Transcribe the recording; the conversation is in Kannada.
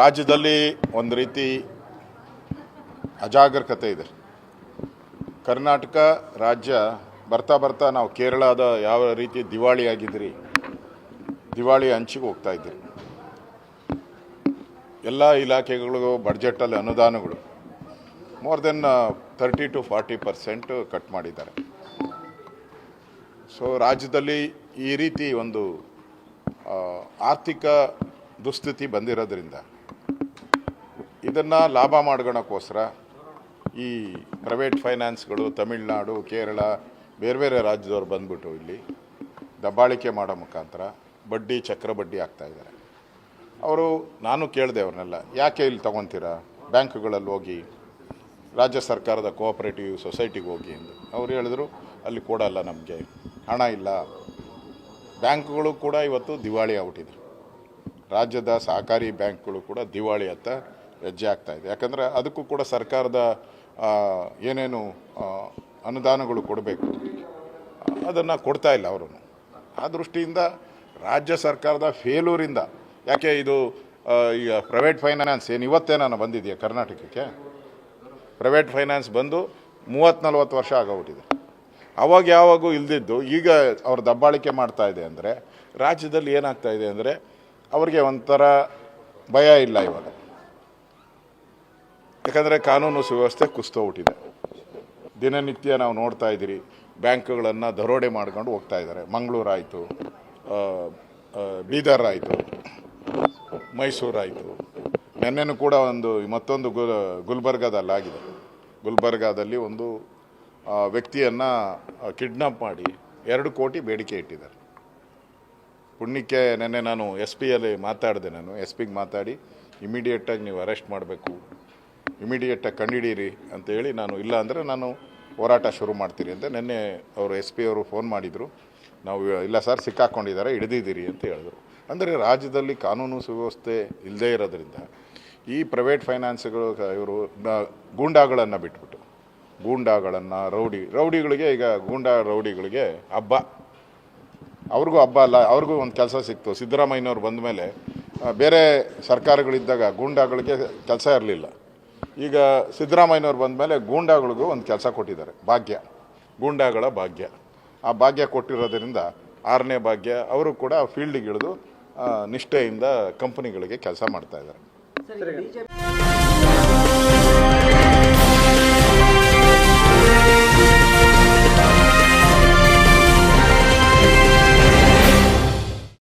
ರಾಜ್ಯದಲ್ಲಿ ಒಂದು ರೀತಿ ಅಜಾಗರೂಕತೆ ಇದೆ. ಕರ್ನಾಟಕ ರಾಜ್ಯ ಬರ್ತಾ ಬರ್ತಾ ನಾವು ಕೇರಳದ ಯಾವ ರೀತಿ ದಿವಾಳಿ ಆಗಿದ್ರಿ ದಿವಾಳಿ ಹಂಚಿಗೆ ಹೋಗ್ತಾ ಇದ್ದೀರಿ. ಎಲ್ಲ ಇಲಾಖೆಗಳಿಗೂ ಬಡ್ಜೆಟಲ್ಲಿ ಅನುದಾನಗಳು more than thirty two forty percent cut ಮಾಡಿದ್ದಾರೆ. ಸೊ ರಾಜ್ಯದಲ್ಲಿ ಈ ರೀತಿ ಒಂದು ಆರ್ಥಿಕ ದುಸ್ಥಿತಿ ಬಂದಿರೋದ್ರಿಂದ. ಇದನ್ನು ಲಾಭ ಮಾಡ್ಕೊಳಕ್ಕೋಸ್ಕರ ಈ ಪ್ರೈವೇಟ್ ಫೈನಾನ್ಸ್ಗಳು ತಮಿಳ್ನಾಡು, ಕೇರಳ, ಬೇರೆ ಬೇರೆ ರಾಜ್ಯದವ್ರು ಬಂದ್ಬಿಟ್ಟು ಇಲ್ಲಿ ದಬ್ಬಾಳಿಕೆ ಮಾಡೋ ಮುಖಾಂತರ ಬಡ್ಡಿ, ಚಕ್ರ ಬಡ್ಡಿ ಆಗ್ತಾಯಿದ್ದಾರೆ ಅವರು, ನಾನು ಕೇಳಿದೆ ಅವ್ರನ್ನೆಲ್ಲ, ಯಾಕೆ ಇಲ್ಲಿ ತೊಗೊತೀರಾ? ಬ್ಯಾಂಕ್ಗಳಲ್ಲಿ ಹೋಗಿ, ರಾಜ್ಯ ಸರ್ಕಾರದ ಕೋಆಪರೇಟಿವ್ ಸೊಸೈಟಿಗೆ ಹೋಗಿ ಎಂದು. ಅವ್ರು ಹೇಳಿದ್ರು, ಅಲ್ಲಿ ಕೊಡಲ್ಲ ನಮಗೆ, ಹಣ ಇಲ್ಲ. ಬ್ಯಾಂಕ್ಗಳು ಕೂಡ ಇವತ್ತು ದಿವಾಳಿ ಆಗ್ಬಿಟ್ಟಿದೆ ರಾಜ್ಯದ ಸಹಕಾರಿ ಬ್ಯಾಂಕ್ಗಳು ಕೂಡ ದಿವಾಳಿ ಅಂತ ಹೆಜ್ಜೆ ಇದೆ. ಯಾಕಂದರೆ ಅದಕ್ಕೂ ಕೂಡ ಸರ್ಕಾರದ ಏನೇನು ಅನುದಾನಗಳು ಕೊಡಬೇಕು. ಅದನ್ನು ಕೊಡ್ತಾ ಇಲ್ಲ ಅವರು ಆ ದೃಷ್ಟಿಯಿಂದ ರಾಜ್ಯ ಸರ್ಕಾರದ ಫೇಲೂರಿಂದ, ಯಾಕೆ ಇದು ಈಗ ಪ್ರೈವೇಟ್ ಫೈನಾನ್ಸ್ ಏನು ಇವತ್ತೇ ನಾನು ಬಂದಿದೆಯಾ ಕರ್ನಾಟಕಕ್ಕೆ? ಪ್ರೈವೇಟ್ ಫೈನಾನ್ಸ್ ಬಂದು ಮೂವತ್ತು ನಲ್ವತ್ತು ವರ್ಷ ಆಗೋಗ್ಬಿಟ್ಟಿದೆ. ಅವಾಗ ಯಾವಾಗೂ ಇಲ್ದಿದ್ದು, ಈಗ ಅವ್ರು ದಬ್ಬಾಳಿಕೆ ಮಾಡ್ತಾ ಇದೆ ಅಂದರೆ, ರಾಜ್ಯದಲ್ಲಿ ಏನಾಗ್ತಾ ಇದೆ ಅಂದರೆ ಅವ್ರಿಗೆ ಒಂಥರ ಭಯ ಇಲ್ಲ ಇವಾಗ. ಯಾಕಂದರೆ ಕಾನೂನು ಸುವ್ಯವಸ್ಥೆ ಕುಸ್ತೋಗ್ಬಿಟ್ಟಿದೆ ದಿನನಿತ್ಯ ನಾವು ನೋಡ್ತಾ ಇದ್ದೀರಿ, ಬ್ಯಾಂಕ್ಗಳನ್ನು ದರೋಡೆ ಮಾಡ್ಕೊಂಡು ಹೋಗ್ತಾ ಇದ್ದಾರೆ. ಮಂಗಳೂರು ಆಯಿತು ಬೀದರ್ ಆಯಿತು, ಮೈಸೂರು ಆಯಿತು. ನೆನ್ನೆನೂ ಕೂಡ ಒಂದು ಮತ್ತೊಂದು ಗುಲ್, ಗುಲ್ಬರ್ಗಾದಲ್ಲಿ ಆಗಿದೆ. ಗುಲ್ಬರ್ಗಾದಲ್ಲಿ ಒಂದು ವ್ಯಕ್ತಿಯನ್ನು ಕಿಡ್ನಾಪ್ ಮಾಡಿ ಎರಡು ಕೋಟಿ ಬೇಡಿಕೆ ಇಟ್ಟಿದ್ದಾರೆ. ಪುಣ್ಯಕ್ಕೆ ನಿನ್ನೆ ನಾನು ಎಸ್ ಪಿಯಲ್ಲಿ ಮಾತಾಡಿದೆ ನಾನು. ಎಸ್ ಪಿಗೆ ಮಾತಾಡಿ ಇಮಿಡಿಯೇಟಾಗಿ ನೀವು ಅರೆಸ್ಟ್ ಮಾಡಬೇಕು. ಇಮಿಡಿಯೇಟಾಗಿ ಕಂಡುಹಿಡೀರಿ ಅಂತ ಹೇಳಿ ನಾನು, ಇಲ್ಲ ಅಂದರೆ ನಾನು ಹೋರಾಟ ಶುರು ಮಾಡ್ತೀರಿ ಅಂತ ನಿನ್ನೆ ಅವರು ಎಸ್ ಪಿ ಅವರು ಫೋನ್ ಮಾಡಿದರು. ನಾವು, ಇಲ್ಲ ಸರ್ ಸಿಕ್ಕಾಕ್ಕೊಂಡಿದ್ದಾರೆ ಹಿಡಿದಿದ್ದೀರಿ ಅಂತ ಹೇಳಿದ್ರು. ಅಂದರೆ ರಾಜ್ಯದಲ್ಲಿ ಕಾನೂನು ಸುವ್ಯವಸ್ಥೆ ಇಲ್ಲದೇ ಇರೋದ್ರಿಂದ ಈ ಪ್ರೈವೇಟ್ ಫೈನಾನ್ಸ್ಗಳು ಇವರು ಗೂಂಡಾಗಳನ್ನು ಬಿಟ್ಬಿಟ್ಟು, ಗೂಂಡಾಗಳನ್ನು, ರೌಡಿ, ರೌಡಿಗಳಿಗೆ ಈಗ ಗೂಂಡಾ, ರೌಡಿಗಳಿಗೆ ಹಬ್ಬ. ಅವ್ರಿಗೂ ಹಬ್ಬ ಅಲ್ಲ ಅವ್ರಿಗೂ ಒಂದು ಕೆಲಸ ಸಿಕ್ತು. ಸಿದ್ದರಾಮಯ್ಯನವ್ರು ಬಂದ ಮೇಲೆ ಬೇರೆ ಸರ್ಕಾರಗಳಿದ್ದಾಗ ಗೂಂಡಾಗಳಿಗೆ ಕೆಲಸ ಇರಲಿಲ್ಲ. ಈಗ ಸಿದ್ದರಾಮಯ್ಯನವ್ರು ಬಂದ ಮೇಲೆ ಗೂಂಡಾಗಳಿಗೂ ಒಂದು ಕೆಲಸ ಕೊಟ್ಟಿದ್ದಾರೆ ಭಾಗ್ಯ. ಗೂಂಡಾಗಳ ಭಾಗ್ಯ. ಆ ಭಾಗ್ಯ ಕೊಟ್ಟಿರೋದರಿಂದ ಆರನೇ ಭಾಗ್ಯ ಅವರು ಕೂಡ ಫೀಲ್ಡಿಗೆ ಇಳಿದು ನಿಷ್ಠೆಯಿಂದ ಕಂಪನಿಗಳಿಗೆ ಕೆಲಸ ಮಾಡ್ತಾ ಇದ್ದಾರೆ. ಸರ್. ಬಿಜೆಪಿ